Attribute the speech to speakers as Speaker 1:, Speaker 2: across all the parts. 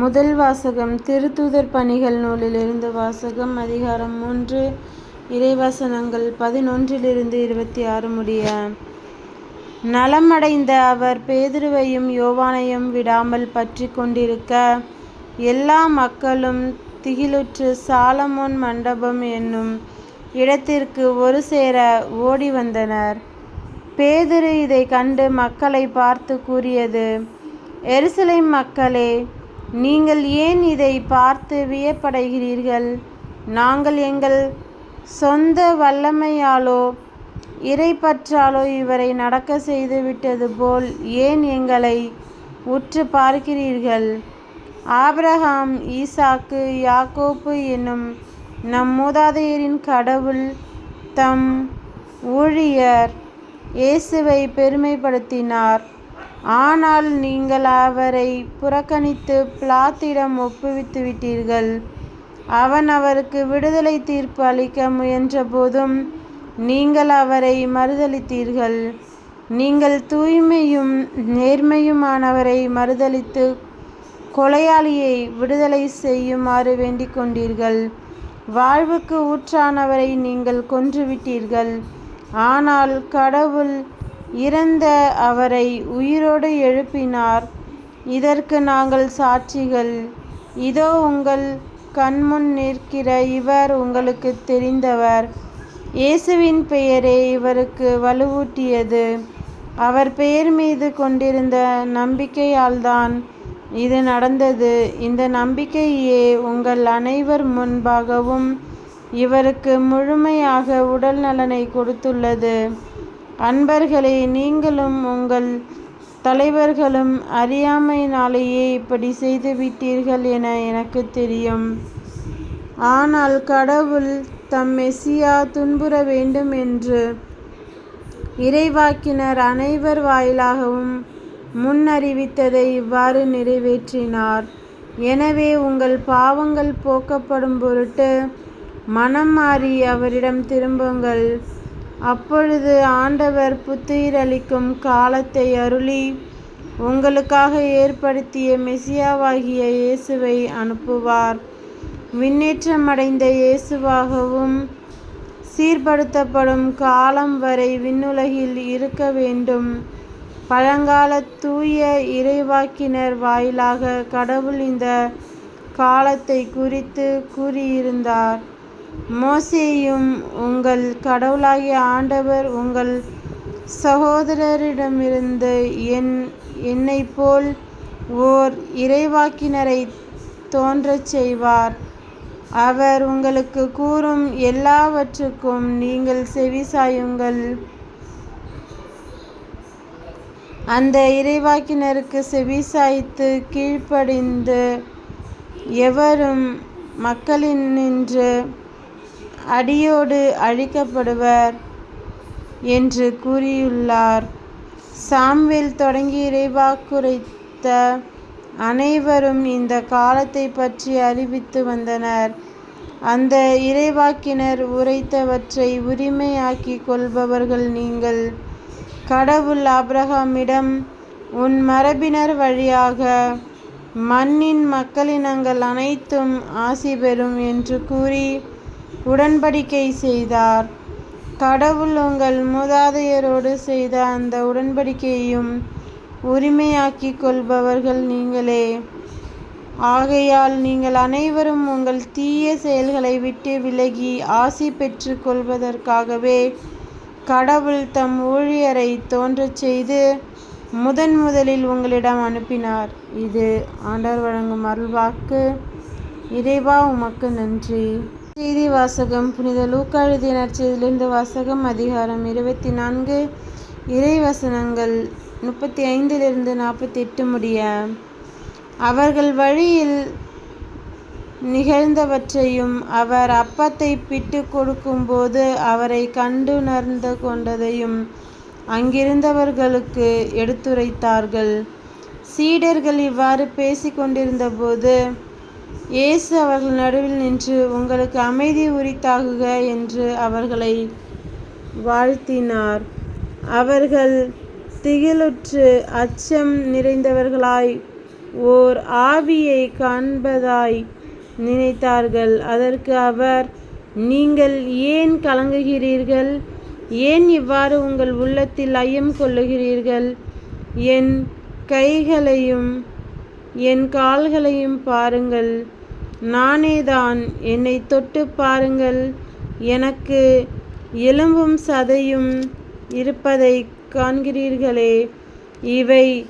Speaker 1: முதல் வாசகம் திருத்தூதர் பணிகள் நூலிலிருந்து வாசகம் அதிகாரம் மூன்று இறைவசனங்கள் பதினொன்றிலிருந்து இருபத்தி ஆறு முடிய. நலமடைந்த அவர் பேதுருவையும் யோவானையும் விடாமல் பற்றி கொண்டிருக்க எல்லா மக்களும் திகிலுற்று சாலமோன் மண்டபம் என்னும் இடத்திற்கு ஒரு சேர ஓடி வந்தனர். பேதுரு இதை கண்டு மக்களை பார்த்து கூறியது எருசலேம் மக்களே நீங்கள் ஏன் இதை பார்த்து வியப்படைகிறீர்கள்? நாங்கள் எங்கள் சொந்த வல்லமையாலோ இறைப்பற்றாலோ இவரை நடக்க செய்து விட்டது போல் ஏன் எங்களை உற்று பார்க்கிறீர்கள்? ஆபிரகாம் ஈசாக்கு யாக்கோப்பு என்னும் நம் மூதாதையரின் கடவுள் தம் ஊழியர் இயேசுவை பெருமைப்படுத்தினார். ஆனால் நீங்கள் அவரை புறக்கணித்து பிலாத்திடம் ஒப்புவித்து விட்டீர்கள். அவன் அவருக்கு விடுதலை தீர்ப்பு அளிக்க முயன்றபோதும் நீங்கள் அவரை மறுதளித்தீர்கள் நீங்கள் தூய்மையும் நேர்மையுமானவரை மறுதளித்து கொலையாளியை விடுதலை செய்யுமாறு வேண்டிக் கொண்டீர்கள். வாழ்வுக்கு ஊற்றானவரை நீங்கள் கொன்றுவிட்டீர்கள் ஆனால் கடவுள் இறந்த அவரை உயிரோடு எழுப்பினார். இதற்கு நாங்கள் சாட்சிகள். இதோ உங்கள் கண்முன் நிற்கிற இவர் உங்களுக்கு தெரிந்தவர். இயேசுவின் பெயரே இவருக்கு வலுவூட்டியது. அவர் பெயர் மீது கொண்டிருந்த நம்பிக்கையால்தான் இது நடந்தது. இந்த நம்பிக்கையே உங்கள் அனைவர் முன்பாகவும் இவருக்கு முழுமையாக உடல் நலனை கொடுத்துள்ளது. அன்பர்களே நீங்களும் உங்கள் தலைவர்களும் அறியாமையினாலேயே இப்படி செய்துவிட்டீர்கள் என எனக்கு தெரியும். ஆனால் கடவுள் தம் மெசியா துன்புற வேண்டும் என்று இறைவாக்கினர் அனைவர் வாயிலாகவும் முன்னறிவித்ததை இவ்வாறு நிறைவேற்றினார். எனவே உங்கள் பாவங்கள் போக்கப்படும் பொருட்டு மனம் மாறி அவரிடம் திரும்புங்கள். அப்பொழுது ஆண்டவர் புத்துயிரளிக்கும் காலத்தை அருளி உங்களுக்காக ஏற்படுத்திய மெசியாவாகிய இயேசுவை அனுப்புவார். விண்ணேற்றமடைந்த இயேசுவாகவும் சீர்படுத்தப்படும் காலம் வரை விண்ணுலகில் இருக்க வேண்டும். பழங்கால தூய இறைவாக்கினர் வாயிலாக கடவுள் இந்த காலத்தை குறித்து கூறியிருந்தார். மோசேயும் உங்கள் கடவுளாகிய ஆண்டவர் உங்கள் சகோதரரிடமிருந்து என் என்னை போல் ஓர் இறைவாக்கினரை தோன்றச் செய்வார். அவர் உங்களுக்கு கூறும் எல்லாவற்றுக்கும் நீங்கள் செவிசாயுங்கள் அந்த இறைவாக்கினருக்கு செவிசாய்த்து கீழ்ப்படிந்து எவரும் மக்களின் நின்று அடியோடு அழிக்கப்படுவர் என்று கூறியுள்ளார். சாம்வேல் தொடங்கி இறைவாக்குரைத்த அனைவரும் இந்த காலத்தை பற்றி அறிவித்து வந்தனர். அந்த இறைவாக்கினர் உரைத்தவற்றை உரிமையாக்கிக் கொள்பவர்கள் நீங்கள். கடவுள் அப்ரஹாமிடம் உன் மரபினர் வழியாக மண்ணின் மக்களினங்கள் அனைத்தும் ஆசி பெறும் என்று கூறி உடன்படிக்கை செய்தார். கடவுள் உங்கள் மூதாதையரோடு செய்த அந்த உடன்படிக்கையையும் உரிமையாக்கிக் கொள்பவர்கள் நீங்களே. ஆகையால் நீங்கள் அனைவரும் உங்கள் தீய செயல்களை விட்டு விலகி ஆசி பெற்று கொள்வதற்காகவே கடவுள் தம் ஊழியரை தோன்றச் செய்து முதன் முதலில் உங்களிடம் அனுப்பினார். இது ஆண்டவர் வழங்கும் அருள்வாக்கு. இறைவா உமக்கு நன்றி. செய்தி வாசகம் புனித லூக்கா எழுதிய நற்செய்தியிலிருந்து வாசகம் அதிகாரம் இருபத்தி நான்கு இறைவசனங்கள் முப்பத்தி ஐந்திலிருந்து நாற்பத்தி எட்டு முடிய அவர்கள் வழியில் நிகழ்ந்தவற்றையும் அவர் அப்பத்தை பிட்டு கொடுக்கும்போது அவரை கண்டுணர்ந்து கொண்டதையும் அங்கிருந்தவர்களுக்கு எடுத்துரைத்தார்கள். சீடர்கள் இவ்வாறு பேசிக் கொண்டிருந்தபோது இயேசு அவர்கள் நடுவில் நின்று உங்களுக்கு அமைதி உரித்தாகுக என்று அவர்களை வாழ்த்தினார். அவர்கள் திகிலுற்று அச்சம் நிறைந்தவர்களாய் ஓர் ஆவியை காண்பதாய் நினைத்தார்கள். அதற்கு அவர் நீங்கள் ஏன் கலங்குகிறீர்கள்? ஏன் இவ்வாறு உங்கள் உள்ளத்தில் ஐயம் கொள்ளுகிறீர்கள்? என் கைகளையும் என் கால்களையும் பாருங்கள். நானேதான் என்னை தொட்டு பாருங்கள். எனக்கு எலும்பும் சதையும் இருப்பதை காண்கிறீர்களே. இவை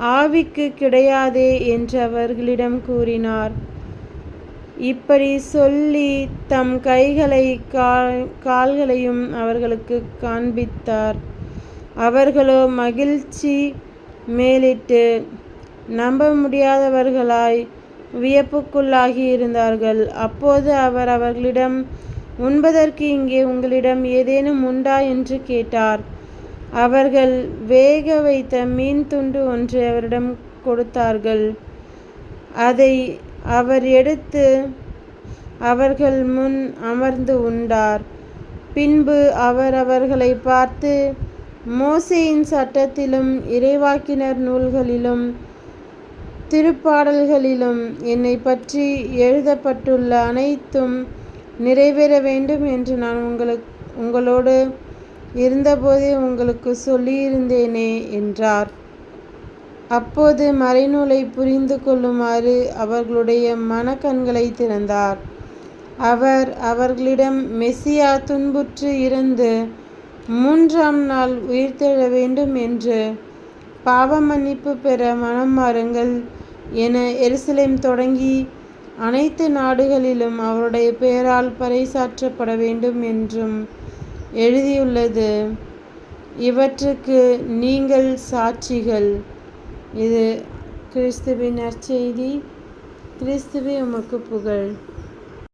Speaker 1: ஆவிக்கு கிடையாதே என்று அவர்களிடம் கூறினார். இப்படி சொல்லி தம் கைகளை கால்களையும் அவர்களுக்கு காண்பித்தார். அவர்களோ மகிழ்ச்சி மேலிட்டு நம்ப முடியாதவர்களாய் வியப்புக்குள்ளாகி இருந்தார்கள் அப்போது அவர் அவர்களிடம் உண்பதற்கு இங்கே உங்களிடம் ஏதேனும் உண்டா? என்று கேட்டார். அவர்கள் வேக வைத்த மீன் துண்டு ஒன்று அவரிடம் கொடுத்தார்கள். அதை அவர் எடுத்து அவர்கள் முன் அமர்ந்து உண்டார். பின்பு அவர் அவர்களை பார்த்து மோசையின் சட்டத்திலும் இறைவாக்கினர் நூல்களிலும் திருப்பாடல்களிலும் என்னை பற்றி எழுதப்பட்டுள்ள அனைத்தும் நிறைவேற வேண்டும் என்று நான் உங்களுக்கு உங்களோடு இருந்தபோதே உங்களுக்கு சொல்லியிருந்தேனே என்றார். அப்போது மறைநூலை புரிந்து கொள்ளுமாறு அவர்களுடைய மனக்கண்களை திறந்தார். அவர் அவர்களிடம் மெசியா துன்புற்று இருந்து மூன்றாம் நாள் உயிர்த்தெழ வேண்டும் என்று பாவ மன்னிப்பு பெற மனம் மாறுங்கள் என எருசலேம் தொடங்கி அனைத்து நாடுகளிலும் அவருடைய பெயரால் பறைசாற்றப்பட வேண்டும் என்றும் எழுதியுள்ளது. இவற்றுக்கு நீங்கள் சாட்சிகள். இது கிறிஸ்துவின் நற்செய்தி. கிறிஸ்துவே உமக்கு புகழ்.